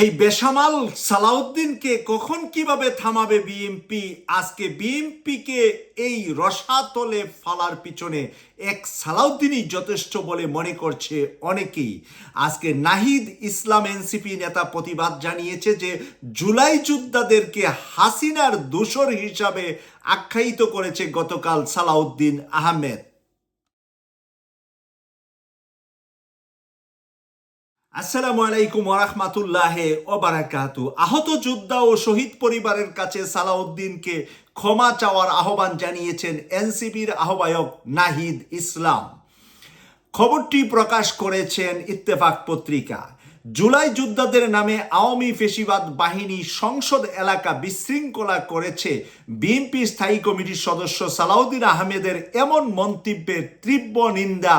এই বেসামাল সালাউদ্দিনকে কখন কীভাবে থামাবে বিএমপি আজকে বিএমপিকে এই রসাতলে ফালার পিছনে এক সালাউদ্দিনই যথেষ্ট বলে মনে করছে অনেকেই। আজকে নাহিদ ইসলাম এনসিপি নেতা প্রতিবাদ জানিয়েছে যে জুলাই যোদ্ধাদেরকে হাসিনার দোসর হিসাবে আখ্যায়িত করেছে গতকাল সালাউদ্দিন আহমেদ। আসসালামু আলাইকুম ওরহমাতুল্লাহ ওবারাকাতু। আহত যোদ্ধা ও শহীদ পরিবারের কাছে সালাউদ্দিনকে ক্ষমা চাওয়ার আহ্বান জানিয়েছেন এনসিপির আহ্বায়ক নাহিদ ইসলাম। খবরটি প্রকাশ করেছেন ইত্তেফাক পত্রিকা। জুলাই যোদ্ধাদের নামে আওয়ামী ফেসিবাদ বাহিনী সংসদ এলাকা বিশৃঙ্খলা করেছে। বিএনপি স্থায়ী কমিটির সদস্য সালাউদ্দিন আহমেদের এমন মন্তব্যের তীব্র নিন্দা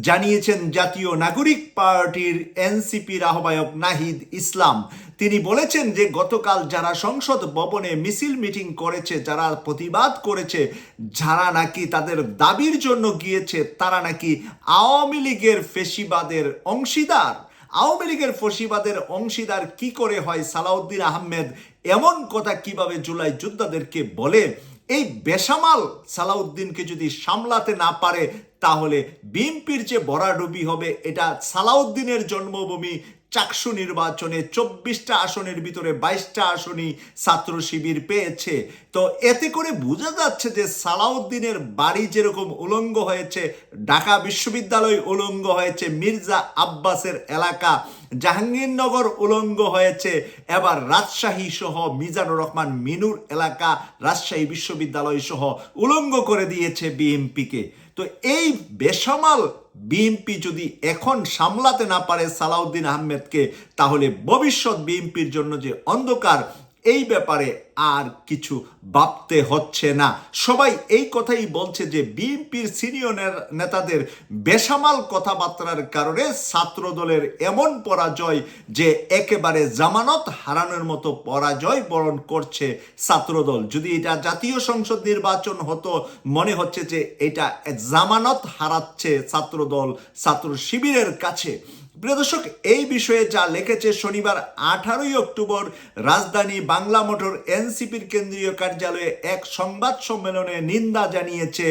জানিয়েছেন জাতীয় নাগরিক পার্টির এনসিপির আহ্বায়ক নাহিদ ইসলাম। তিনি বলেছেন যে, গতকাল যারা সংসদ ভবনে মিছিল মিটিং করেছে, যারা প্রতিবাদ করেছে, যারা নাকি তাদের দাবির জন্য গিয়েছে, তারা নাকি আওয়ামী লীগের ফেসিবাদের অংশীদার। আওয়ামী লীগের ফসিবাদের অংশীদার কি করে হয় সালাউদ্দিন আহমেদ? এমন কথা কীভাবে জুলাই যোদ্ধাদেরকে বলে? এই বেসামাল সালাউদ্দিনকে যদি সামলাতে না পারে তাহলে বিএনপির যে বরাডুবি হবে, এটা সালাউদ্দিনের জন্মভূমি চাকসু নির্বাচনে চব্বিশটা আসনের ভিতরে বাইশটা আসনই ছাত্র শিবির পেয়েছে। তো এতে করে বোঝা যাচ্ছে যে সালাউদ্দিনের বাড়ি যেরকম উলঙ্গ হয়েছে, ঢাকা বিশ্ববিদ্যালয় উলঙ্গ হয়েছে, মির্জা আব্বাসের এলাকা জাহাঙ্গীরনগর উলঙ্গ হয়েছে, এবার রাজশাহী সহ মিজানুর রহমান মিনুর এলাকা রাজশাহী বিশ্ববিদ্যালয় সহ উলঙ্গ করে দিয়েছে বিএনপিকে। তো এই বেসামাল বিএনপি যদি এখন সামলাতে না পারে সালাউদ্দিন আহমেদকে, তাহলে ভবিষ্যৎ বিএনপির জন্য যে অন্ধকার এই ব্যাপারে আর কিছু ভাবতে হচ্ছে না। সবাই এই কথাই বলছে যে বিএনপির সিনিয়র নেতাদের বেসামাল কথাবার্তার কারণে ছাত্র দলের এমন পরাজয় যে একেবারে জামানত হারানোর মতো পরাজয় বরণ করছে ছাত্রদল। যদি এটা জাতীয় সংসদ নির্বাচন হতো, মনে হচ্ছে যে এটা জামানত হারাচ্ছে ছাত্রদল ছাত্র শিবিরের কাছে। প্রিয় দর্শক, এই বিষয়ে যা লিখেছে শনিবার আঠারোই অক্টোবর, রাজধানী বাংলা মোটর এনসিপির কেন্দ্রীয় কার্যালয়ে এক সংবাদ সম্মেলনে নিন্দা জানিয়েছে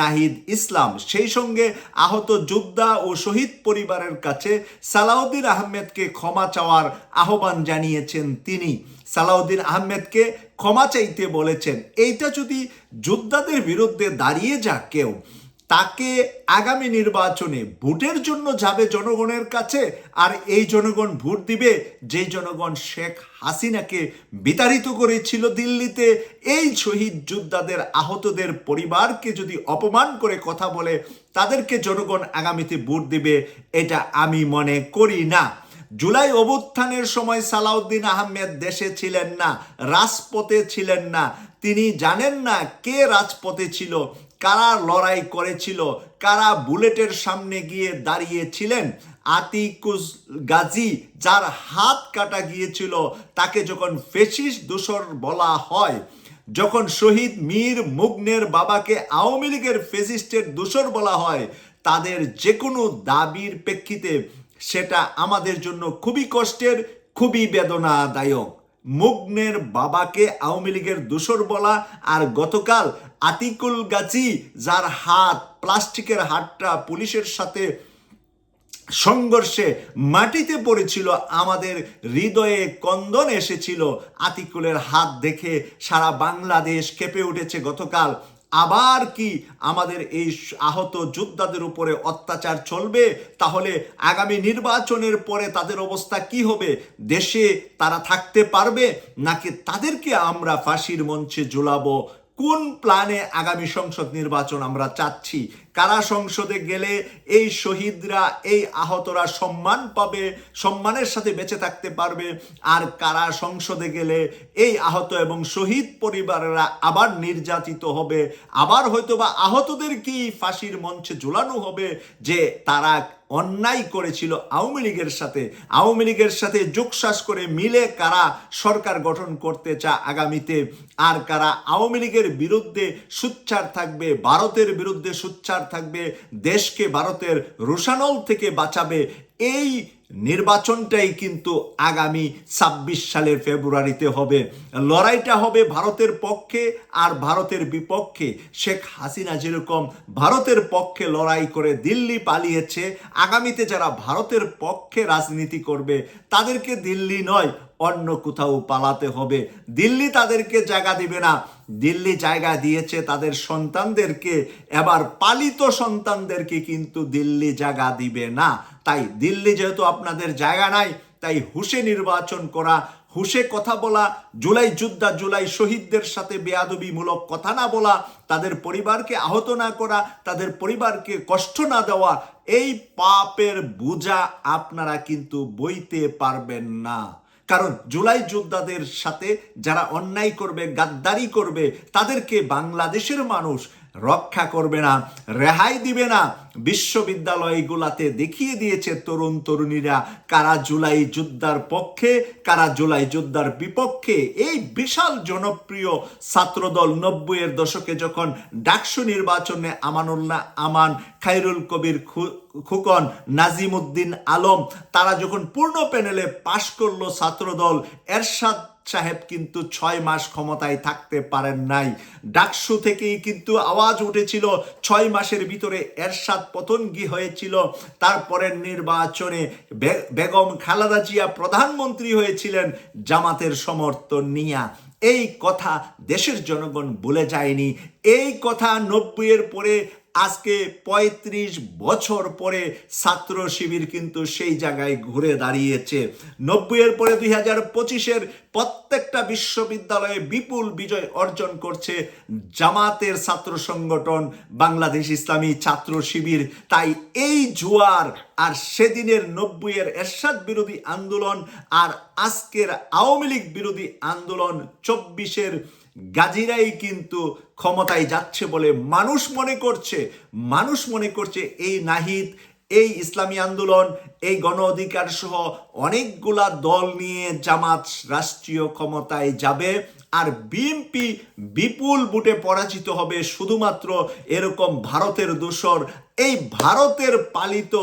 নাহিদ ইসলাম। সেই সঙ্গে আহত যোদ্ধা ও শহীদ পরিবারের কাছে সালাউদ্দিন আহমেদকে ক্ষমা চাওয়ার আহ্বান জানিয়েছেন তিনি। সালাউদ্দিন আহমেদকে ক্ষমা চাইতে বলেছেন, এইটা যদি যোদ্ধাদের বিরুদ্ধে দাঁড়িয়ে যা কেউ তাকে আগামী নির্বাচনে ভোটের জন্য যাবে জনগণের কাছে, আর এই জনগণ ভোট দিবে যে জনগণ শেখ হাসিনাকে বিতাড়িত করেছিল দিল্লিতে। এই শহীদ যোদ্ধাদের আহতদের পরিবারকে যদি অপমান করে কথা বলে, তাদেরকে জনগণ আগামীতে ভোট দিবে, এটা আমি মনে করি না। জুলাই অভ্যুত্থানের সময় সালাউদ্দিন আহমেদ দেশে ছিলেন না, রাজপথে ছিলেন না। তিনি জানেন না কে রাজপথে ছিল কারা লড়াই করেছিল? কারা বুলেটের সামনে গিয়ে দাঁড়িয়েছিলেন? আতিকুস গাজী, যার হাত কাটা গিয়েছিল, তাকে যখন ফেসিস দোসর বলা হয়, যখন শহীদ মীর মুগ্নের বাবাকে আওয়ামী লীগের ফেসিস্টের দোসর বলা হয়, তাদের যে কোনো দাবির প্রেক্ষিতে সেটা আমাদের জন্য খুবই কষ্টের, খুবই বেদনাদায়ক। মুগ্নের বাবাকে আওয়ামী লীগের দোষর বলা আর গতকাল আতিকুল গাছি যার হাত প্লাস্টিকের হাতটা পুলিশের সাথে সংঘর্ষে মাটিতে পড়েছিল, আমাদের হৃদয়ে কন্দন এসেছিল আতিকুলের হাত দেখে সারা বাংলাদেশ কেঁপে উঠেছে গতকাল। আবার কি আমাদের এই আহত যোদ্ধাদের উপরে অত্যাচার চলবে? তাহলে আগামী নির্বাচনের পরে তাদের অবস্থা কি হবে? দেশে তারা থাকতে পারবে? নাকি তাদেরকে আমরা ফাঁসির মঞ্চে ঝুলাবো? কোন প্ল্যানে আগামী সংসদ নির্বাচন আমরা চাচ্ছি? কারা সংসদে গেলে এই শহীদরা, এই আহতরা সম্মান পাবে, সম্মানের সাথে বেঁচে থাকতে পারবে? আর কারা সংসদে গেলে এই আহত এবং শহীদ পরিবারেরা আবার নির্যাতিত হবে? আবার হয়তো বা আহতদেরকেই ফাঁসির মঞ্চে ঝুলানো হবে যে তারা অন্যায় করেছিল আওয়ামী লীগের সাথে? আওয়ামী লীগের সাথে যোগশ্বাস করে মিলে কারা সরকার গঠন করতে চা আগামীতে? আর কারা আওয়ামী লীগের বিরুদ্ধে সুচ্চার থাকবে, ভারতের বিরুদ্ধে সুচ্চার থাকবে দেশকে ভারতের রোশানল থেকে বাঁচাবে এই নির্বাচনটাই কিন্তু আগামী ছাব্বিশ সালের ফেব্রুয়ারিতে হবে। লড়াইটা হবে ভারতের পক্ষে আর ভারতের বিপক্ষে। শেখ হাসিনা যেরকম ভারতের পক্ষে লড়াই করে দিল্লি পালিয়েছে, আগামীতে যারা ভারতের পক্ষে রাজনীতি করবে, তাদেরকে দিল্লি নয়, অন্য কোথাও পালাতে হবে। দিল্লি তাদেরকে জায়গা দিবে না। দিল্লি জায়গা দিয়েছে তাদের সন্তানদেরকে, এবার পালিত সন্তানদেরকে কিন্তু দিল্লি জায়গা দিবে না। তাই দিল্লি যেহেতু আপনাদের জায়গা নাই, তাই হুশে নির্বাচন করা হুশে কথা বলা, জুলাই যোদ্ধা, জুলাই শহীদদের সাথে বেয়াদবিমূলক কথা না বলা, তাদের পরিবারকে আহত না করা, তাদের পরিবারকে কষ্ট না দেওয়া, এই পাপের বোঝা আপনারা কিন্তু বইতে পারবেন না। কারণ জুলাই যোদ্ধাদের সাথে যারা অন্যায় করবে, গাদ্দারি করবে, তাদেরকে বাংলাদেশের মানুষ রক্ষা করবে না, রেহাই দিবে না। বিশ্ববিদ্যালয়গুলাতে দেখিয়ে দিয়েছে তরুণ তরুণীরা, কারা জুলাই যোদ্ধার পক্ষে, কারা জুলাই যোদ্ধার বিপক্ষে। এই বিশাল জনপ্রিয় ছাত্রদল নব্বইয়ের দশকে যখন ডাকসু নির্বাচনে আমানুল্লাহ আমান খাইরুল কবির খুকন, নাজিমুদ্দিন আলম, তারা যখন পূর্ণ প্যানেলে পাশ করল ছাত্রদল, এরশাদ সাহেব কিন্তু ছয় মাস ক্ষমতায় থাকতে পারেন নাই। ডাকসু থেকেই কিন্তু আওয়াজ উঠেছিল, ছয় মাসের ভিতরে এরশাদ পতঙ্গি হয়েছিল। তারপরের নির্বাচনে বেগম খালাদা জিয়া প্রধানমন্ত্রী হয়েছিলেন জামাতের সমর্থন নিয়া। এই কথা দেশের জনগণ ভুলে যায়নি। এই কথা নব্বইয়ের পরে আজকে ৩৫ বছর পরে ছাত্র শিবির কিন্তু সেই জায়গায় ঘুরে দাঁড়িয়েছে। নব্বইয়ের পরে দুই হাজার পঁচিশের প্রত্যেকটা বিশ্ববিদ্যালয়ে বিপুল বিজয় অর্জন করছে জামাতের ছাত্র সংগঠন বাংলাদেশ ইসলামী ছাত্র শিবির। তাই এই জুয়ার আর সেদিনের নব্বইয়ের এরশাদ বিরোধী আন্দোলন আর আজকের আওয়ামী লীগ বিরোধী আন্দোলন চব্বিশের গাজীরাই কিন্তু ক্ষমতায় যাচ্ছে বলে মানুষ মনে করছে, মানুষ মনে করছে এই নাহিদ, এই ইসলামী আন্দোলন, এই গণ অধিকার সহ অনেকগুলা দল নিয়ে জামাত রাষ্ট্রীয় ক্ষমতায় যাবে। আর বিএনপি বিপুল বুটে পরাজিত হবে শুধুমাত্র এরকম ভারতের দোসর। এই ভারতের পালিত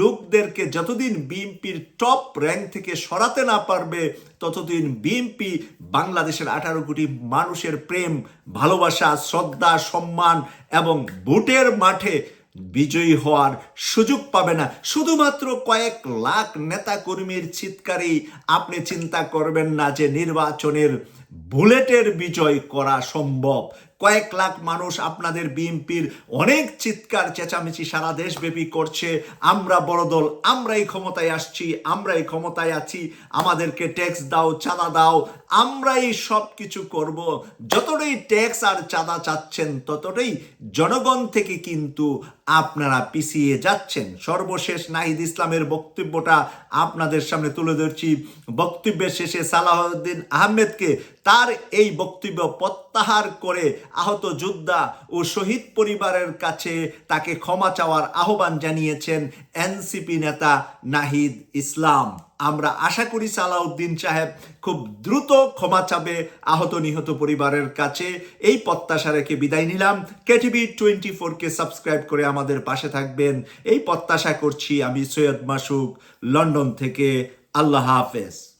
লোকদেরকে যতদিন বিএনপির টপ র্যাঙ্ক থেকে সরাতে না পারবে, ততদিন বিএনপি বাংলাদেশের আঠারো কোটি মানুষের প্রেম, ভালোবাসা, শ্রদ্ধা, সম্মান এবং ভোটের মাঠে বিজয়ী হওয়ার সুযোগ পাবে না। শুধুমাত্র কয়েক লাখ নেতা কর্মীর চিৎকারেই আপনি চিন্তা করবেন না যে নির্বাচনের বুলেটের বিজয় করা সম্ভব। কয়েক লাখ মানুষ আপনাদের বিএনপির অনেক চিৎকার, চেঁচামেচি সারা দেশব্যাপী করছে। আমরা বড় দল, আমরাই ক্ষমতায় আসছি, আমরাই ক্ষমতায় আছি। আমাদেরকে ট্যাক্স দাও, চাঁদা দাও, আমরাই সব কিছু করব। যতটাই ট্যাক্স আর চাঁদা চাচ্ছেন, ততটাই জনগণ থেকে কিন্তু আপনারা পিছিয়ে যাচ্ছেন। সর্বশেষ নাহিদ ইসলামের বক্তব্যটা আপনাদের সামনে তুলে ধরছি। বক্তব্যের শেষে সালাহউদ্দিন আহমেদকে তার এই বক্তব্য প্রত্যাহার করে আহত যোদ্ধা ও শহীদ পরিবারের কাছে তাকে ক্ষমা চাওয়ার আহ্বান জানিয়েছেন এনসিপি নেতা নাহিদ ইসলাম। আমরা আশা করি সালাউদ্দিন সাহেব খুব দ্রুত ক্ষমা চাবে আহত নিহত পরিবারের কাছে। এই প্রত্যাশা রেখে বিদায় নিলাম। কেটিভি টোয়েন্টি ফোরকে সাবস্ক্রাইব করে আমাদের পাশে থাকবেন। এই প্রত্যাশা করছি আমি সৈয়দ মাসুক, লন্ডন থেকে। আল্লাহ হাফেজ।